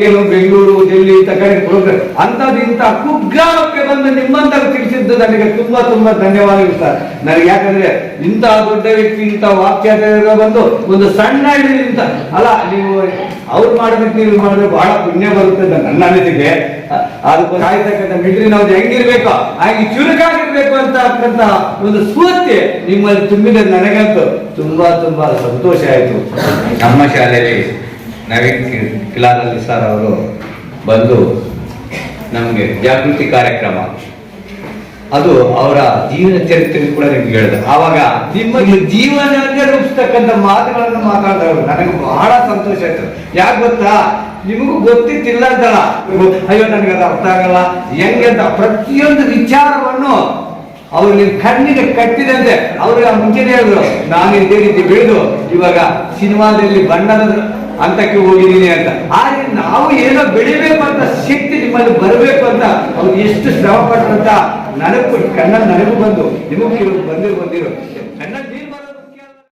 ಏನು ಬೆಂಗಳೂರು ಡೆಲ್ಲಿ ಕಡೆ ಪ್ರೋಗ್ರಾಮ್ ಅಂತದಿಂತ ಕುಗ್ರಾಮಕ್ಕೆ ಬಂದು ನಿಮ್ಮಂತ ತಿಳಿಸಿದ್ದು ನನಗೆ ತುಂಬಾ ತುಂಬಾ ಧನ್ಯವಾದಗಳು ಸರ್. ನನಗೆ ಯಾಕಂದ್ರೆ ಇಂತಹ ದೊಡ್ಡ ವ್ಯಕ್ತಿ, ಇಂಥ ವಾಕ್ಯ ಬಂದು ಒಂದು ಸಣ್ಣ ಇಂತ ಅಲ್ಲ, ನೀವು ಅವ್ರು ಮಾಡಬೇಕು ನೀವು ಮಾಡಿದ್ರೆ ಬಹಳ ಪುಣ್ಯ ಬರುತ್ತೆ ನನ್ನ ಅನಿಸಿಕೆ. ಅದಕ್ಕೆ ಕಾಯ್ತಕ್ಕಂಥ ಮಿಡ್ರಿ ನಾವು ಹೆಂಗಿರ್ಬೇಕು, ಹಾಗೆ ಚುರುಕಾಗಿರ್ಬೇಕು ಅಂತ ಅಂತಕ್ಕಂಥ ಒಂದು ಸ್ಫೂರ್ತಿ ನಿಮ್ಮಲ್ಲಿ ತುಂಬಿದ ನನಗಂತೂ ತುಂಬಾ ತುಂಬಾ ಸಂತೋಷ ಆಯ್ತು. ನಮ್ಮ ಶಾಲೆಯಲ್ಲಿ ನವೀನ್ ಕಿಲಾದಲ್ಲಿ ಸರ್ ಅವರು ಬಂದು ನಮಗೆ ಜಾಗೃತಿ ಕಾರ್ಯಕ್ರಮ. ಅದು ಅವರ ಜೀವನ ಚರಿತ್ರೆ ಕೂಡ ನಿಮ್ಗೆ ಹೇಳಿದೆ. ಆವಾಗ ನಿಮ್ಮ ಜೀವನವನ್ನೇ ರೂಪಿಸ್ತಕ್ಕಂಥ ಮಾತುಗಳನ್ನು ಮಾತಾಡಿದವರು. ನನಗೆ ಬಹಳ ಸಂತೋಷ ಆಯ್ತು. ಯಾಕೆ ಗೊತ್ತಾ? ನಿಮಗೂ ಗೊತ್ತಿತ್ತಿಲ್ಲ ಅಂತಲ್ಲ ಅಯ್ಯೋ ನನಗೆ ಅದು ಅರ್ಥ ಆಗಲ್ಲ. ಹೆಂಗೆ ಅಂತ ಪ್ರತಿಯೊಂದು ವಿಚಾರವನ್ನು ಅವ್ರು ನಿಮ್ ಕಣ್ಣಿಗೆ ಕಟ್ಟಿದಂತೆ ಅವ್ರಿಗೆ ಆ ಮುಂಚೆನೆ ಹೇಳಿದ್ರು. ನಾನು ಇದೇ ರೀತಿ ಬೆಳೆದು ಇವಾಗ ಸಿನಿಮಾದಲ್ಲಿ ಬಣ್ಣದ ಹಂತಕ್ಕೆ ಹೋಗಿದ್ದೀನಿ ಅಂತ. ಹಾಗೆ ನಾವು ಏನೋ ಬೆಳಿಬೇಕು ಅಂತ ಶಕ್ತಿ ನಿಮ್ಮಲ್ಲಿ ಬರಬೇಕು ಅಂತ ಅವ್ರು ಎಷ್ಟು ಶ್ರಮ ಪಟ್ಟಂತ ನನಗೂ ಕಣ್ಣಲ್ಲಿ ನನಗೂ ಬಂದು ನಿಮಗೂ ಬಂದಿರೋ ಬಂದಿರೋ. ಕಣ್ಣಲ್ಲಿ